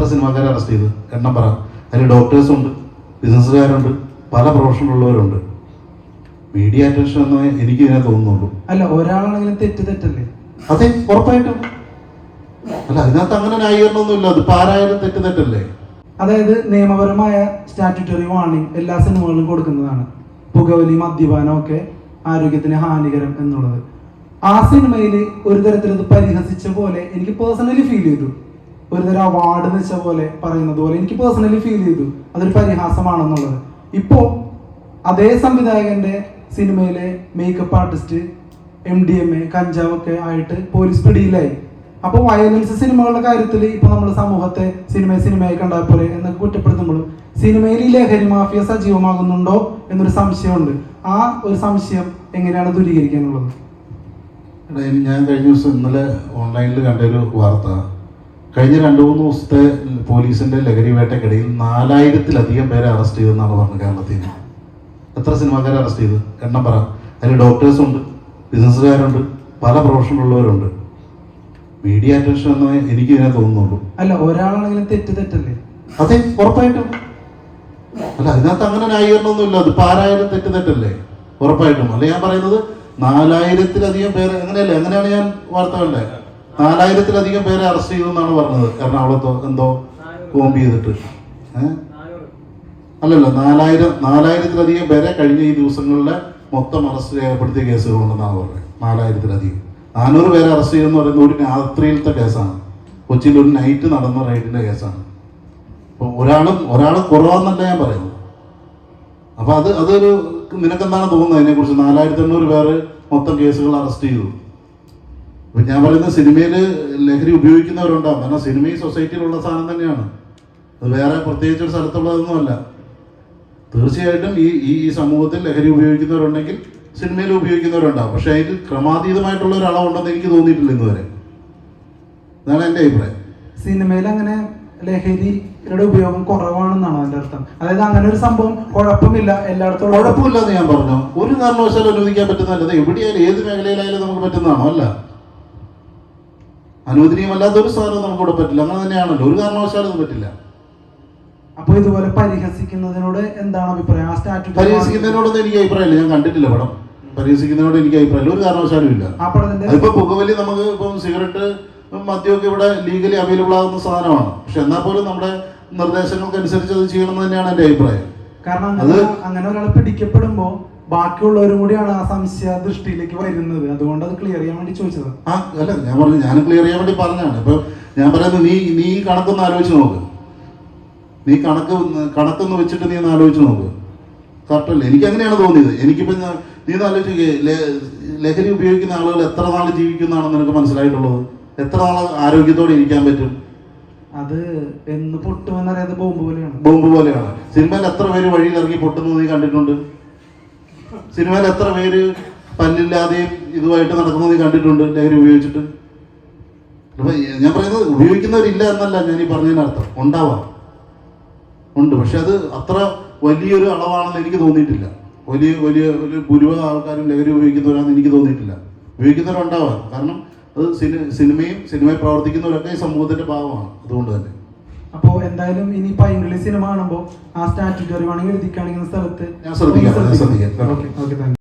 എത്ര സിനിമാക്കാരെ അറസ്റ്റ് ചെയ്ത്? എണ്ണം പറ. അതിൽ ഡോക്ടേഴ്സ് ഉണ്ട് ബിസിനസ്സുകാരുണ്ട് പല പ്രൊഫഷനുള്ളവരുണ്ട് മീഡിയ അറ്റൻഷൻ എന്ന് എനിക്ക് ഇതിനെ തോന്നുന്നുള്ളൂ. അല്ല ഒരാളാണെങ്കിലും തെറ്റ് തെറ്റല്ലേ? അതെ ഉറപ്പായിട്ടും. അല്ല അതിനകത്ത് അങ്ങനെ ന്യായീകരണമൊന്നുമില്ല. അതിപ്പോ ആരായാലും തെറ്റ് തെറ്റല്ലേ? അതായത് നിയമപരമായ സ്റ്റാറ്റ്യൂട്ടറി വാർണിംഗ് എല്ലാ സിനിമകളിലും കൊടുക്കുന്നതാണ്. പുകവലി മദ്യപാനം ഒക്കെ ആരോഗ്യത്തിന് ഹാനികരം എന്നുള്ളത്. ആ സിനിമയിൽ ഒരു തരത്തിലത് പരിഹസിച്ച പോലെ എനിക്ക് പേഴ്സണലി ഫീൽ ചെയ്തു. ഒരു തരം അവാർഡ് എന്ന് വെച്ച പോലെ പറയുന്നത് പോലെ എനിക്ക് പേഴ്സണലി ഫീൽ ചെയ്തു. അതൊരു പരിഹാസമാണെന്നുള്ളത്. ഇപ്പോ അതേ സംവിധായകന്റെ സിനിമയിലെ makeup artist M D M A കഞ്ചാവൊക്കെ ആയിട്ട് പോലീസ് പിടിയിലായി. അപ്പോൾ വയലൻസ് സിനിമകളുടെ കാര്യത്തിൽ ഇപ്പൊ നമ്മൾ സമൂഹത്തെ സിനിമ സിനിമയായി കണ്ടാൽ പോലെ എന്നൊക്കെ കുറ്റപ്പെടുത്തുമ്പോൾ സിനിമയിൽ ലഹരി മാഫിയ സജീവമാകുന്നുണ്ടോ എന്നൊരു സംശയമുണ്ട്. ആ ഒരു സംശയം എങ്ങനെയാണ് ദൂരീകരിക്കാനുള്ളത്? ഞാൻ കഴിഞ്ഞ ദിവസം ഇന്നലെ ഓൺലൈനിൽ കണ്ട ഒരു വാർത്ത. കഴിഞ്ഞ രണ്ട് മൂന്ന് ദിവസത്തെ പോലീസിന്റെ ലഹരി വേട്ടക്കിടയിൽ നാലായിരത്തിലധികം പേരെ അറസ്റ്റ് ചെയ്തെന്നാണ് പറഞ്ഞത് കേരളത്തിൽ. നിന്ന് എത്ര സിനിമാക്കാരെ അറസ്റ്റ് ചെയ്ത്? എണ്ണം പറ. അതിൽ ഡോക്ടേഴ്സ് ഉണ്ട് ബിസിനസ്സുകാരുണ്ട് പല പ്രൊഫഷനുള്ളവരുണ്ട് മീഡിയ അറ്റൻഷൻ എന്ന് എനിക്ക് ഇതിനെ തോന്നുന്നുള്ളൂ. അല്ല ഒരാളാണെങ്കിലും തെറ്റ് തെറ്റല്ലേ? അതെ ഉറപ്പായിട്ടും. അല്ല അതിനകത്ത് അങ്ങനെ ന്യായീകരണമൊന്നുമില്ല. അത് ആരായാലും തെറ്റ് തെറ്റല്ലേ? ഉറപ്പായിട്ടും. അല്ല ഞാൻ പറയുന്നത് നാലായിരത്തിലധികം പേര് അങ്ങനെയല്ലേ? അങ്ങനെയാണ് ഞാൻ വാർത്ത കണ്ടേ നാലായിരത്തിലധികം പേരെ അറസ്റ്റ് ചെയ്തു എന്നാണ് പറഞ്ഞത്. എറണാകുളത്ത് എന്തോ കോമ്പ് ചെയ്തിട്ട്. ഏഹ് അല്ലല്ല നാലായിരം നാലായിരത്തിലധികം പേരെ കഴിഞ്ഞ ഈ ദിവസങ്ങളിലെ മൊത്തം അറസ്റ്റ് രേഖപ്പെടുത്തിയ കേസുകളുണ്ടെന്നാണ് പറഞ്ഞത്. നാലായിരത്തിലധികം. നാനൂറ് പേരെ അറസ്റ്റ് ചെയ്തെന്ന് പറയുന്നത് ഒരു രാത്രിയിലത്തെ കേസാണ്. കൊച്ചിയിൽ ഒരു നൈറ്റ് നടന്ന റൈഡിന്റെ കേസാണ്. അപ്പോൾ ഒരാളും ഒരാൾ കുറവാന്നല്ല ഞാൻ പറയുന്നത്. അപ്പോൾ അത് അതൊരു നിനക്കെന്താണ് തോന്നുന്നത്? അതിനെക്കുറിച്ച് നാലായിരത്തി എണ്ണൂറ് പേര് മൊത്തം കേസുകൾ അറസ്റ്റ് ചെയ്തു. അപ്പൊ ഞാൻ പറയുന്ന സിനിമയിൽ ലഹരി ഉപയോഗിക്കുന്നവരുണ്ടാവും. കാരണം സിനിമ ഈ സൊസൈറ്റിയിലുള്ള സാധനം തന്നെയാണ്. അത് വേറെ പ്രത്യേകിച്ച് ഒരു സ്ഥലത്തുള്ളതൊന്നുമല്ല തീർച്ചയായിട്ടും ഈ ഈ ഈ സമൂഹത്തിൽ ലഹരി ഉപയോഗിക്കുന്നവരുണ്ടെങ്കിൽ സിനിമയിൽ ഉപയോഗിക്കുന്നവരുണ്ടാവും. പക്ഷേ അതിൽ ക്രമാതീതമായിട്ടുള്ള ഒരു അളവുണ്ടെന്ന് എനിക്ക് തോന്നിയിട്ടില്ല ഇന്നുവരെ അതാണ് എന്റെ അഭിപ്രായം. സിനിമയിൽ അങ്ങനെ ലഹരിയുടെ ഉപയോഗം കുറവാണെന്നാണ് അതിന്റെ അർത്ഥം? അതായത് അങ്ങനെ ഒരു സംഭവം കുഴപ്പമില്ല എല്ലായിടത്തും കുഴപ്പമില്ലെന്ന് ഞാൻ പറഞ്ഞു. ഒരു കാരണവശാലും അനുവദിക്കാൻ പറ്റുന്നതല്ല. എവിടെയായാലും ഏത് മേഖലയിലായാലും നമുക്ക് പറ്റുന്നതാണോ? അല്ല. അനുവദനീയമല്ലാത്ത ഒരു സാധനം നമുക്കിവിടെ പറ്റില്ല. അങ്ങനെ തന്നെയാണല്ലോ. ഒരു കാരണവശാലും അത് പറ്റില്ല. അപ്പൊ ഇതുപോലെ പരിഹസിക്കുന്നതിനോട് എന്താണ് അഭിപ്രായം? ആ പരിഹസിക്കുന്നതിനോടൊന്നും എനിക്ക് അഭിപ്രായമില്ല. ഞാൻ കണ്ടിട്ടില്ല പടം. പരിഹസിക്കുന്നതിനോട് എനിക്ക് അഭിപ്രായമില്ല. ഒരു കാരണവശാലും ഇല്ല. അതിപ്പോ പുകവലി നമുക്ക് ഇപ്പം സിഗരറ്റ് മദ്യമൊക്കെ ഇവിടെ ലീഗലി അവൈലബിൾ ആകുന്ന സാധനമാണ്. പക്ഷെ എന്നാൽ പോലും നമ്മുടെ നിർദ്ദേശങ്ങൾക്ക് അനുസരിച്ച് അത് ചെയ്യണം എന്ന് തന്നെയാണ് എന്റെ അഭിപ്രായം. കാരണം അങ്ങനെ അങ്ങനെ ഒരാൾ പിടിക്കപ്പെടുമ്പോ ബാക്കിയുള്ളവരും കൂടിയാണ് ആ സംശയ ദൃഷ്ടിയിലേക്ക് വരുന്നത്. അതുകൊണ്ട് അത് ക്ലിയർ ചെയ്യാൻ വേണ്ടി ചോദിച്ചത് ആ അല്ല ഞാൻ പറഞ്ഞു ഞാൻ ക്ലിയർ ചെയ്യാൻ വേണ്ടി പറഞ്ഞാണ് ഇപ്പൊ ഞാൻ പറയുന്നത് നീ നീ കണക്കൊന്ന് ആലോചിച്ച് നോക്ക്. നീ കണക്ക് കണക്കൊന്ന് വെച്ചിട്ട് നീ ഒന്ന് ആലോചിച്ച് നോക്ക്. കറക്റ്റ് അല്ലേ? എനിക്ക് അങ്ങനെയാണ് തോന്നിയത്. എനിക്കിപ്പോ ഞാൻ- നീ ഒന്ന് ആലോചിച്ച് ലഹരി ഉപയോഗിക്കുന്ന ആളുകൾ എത്ര നാൾ ജീവിക്കുന്നതാണെന്ന് നിനക്ക് മനസ്സിലായിട്ടുള്ളത്? എത്ര നാൾ ആരോഗ്യത്തോടെ ഇരിക്കാൻ പറ്റും? അത് എന്ന് പൊട്ടുമെന്നറിയാതെ ബോംബ് പോലെയാണ്. ബോംബ് പോലെയാണ്. സിനിമയിൽ എത്ര പേര് വഴിയിൽ ഇറങ്ങി പൊട്ടുന്നത് നീ കണ്ടിട്ടുണ്ട്? സിനിമയിൽ എത്ര പേര് പല്ലില്ലാതെയും ഇതുമായിട്ട് നടക്കുന്നത് കണ്ടിട്ടുണ്ട് ലഹരി ഉപയോഗിച്ചിട്ട്? അപ്പൊ ഞാൻ പറയുന്നത് ഉപയോഗിക്കുന്നവരില്ല എന്നല്ല ഞാൻ ഈ പറഞ്ഞതിനർത്ഥം. ഉണ്ടാവാം. ഉണ്ട്. പക്ഷെ അത് അത്ര വലിയൊരു അളവാണെന്ന് എനിക്ക് തോന്നിയിട്ടില്ല. വലിയ വലിയ ഒരു ഭൂരിഭാഗം ആൾക്കാരും ലഹരി ഉപയോഗിക്കുന്നവരാണെന്ന് എനിക്ക് തോന്നിയിട്ടില്ല. ഉപയോഗിക്കുന്നവരുണ്ടാവാം. കാരണം അത് സിനിമയും സിനിമയിൽ പ്രവർത്തിക്കുന്നവരൊക്കെ ഈ സമൂഹത്തിന്റെ ഭാഗമാണ്. അതുകൊണ്ട് തന്നെ. അപ്പോ എന്തായാലും ഇനിയിപ്പോ ഇംഗ്ലീഷ് സിനിമ കാണുമ്പോ ആ സ്റ്റാറ്റ്യൂട്ടറി വേണമെങ്കിൽ എഴുതി കാണിക്കുന്ന സ്ഥലത്ത് ഞാൻ ശ്രദ്ധിക്കാം, ഞാൻ ശ്രദ്ധിക്കാം. Okay okay thank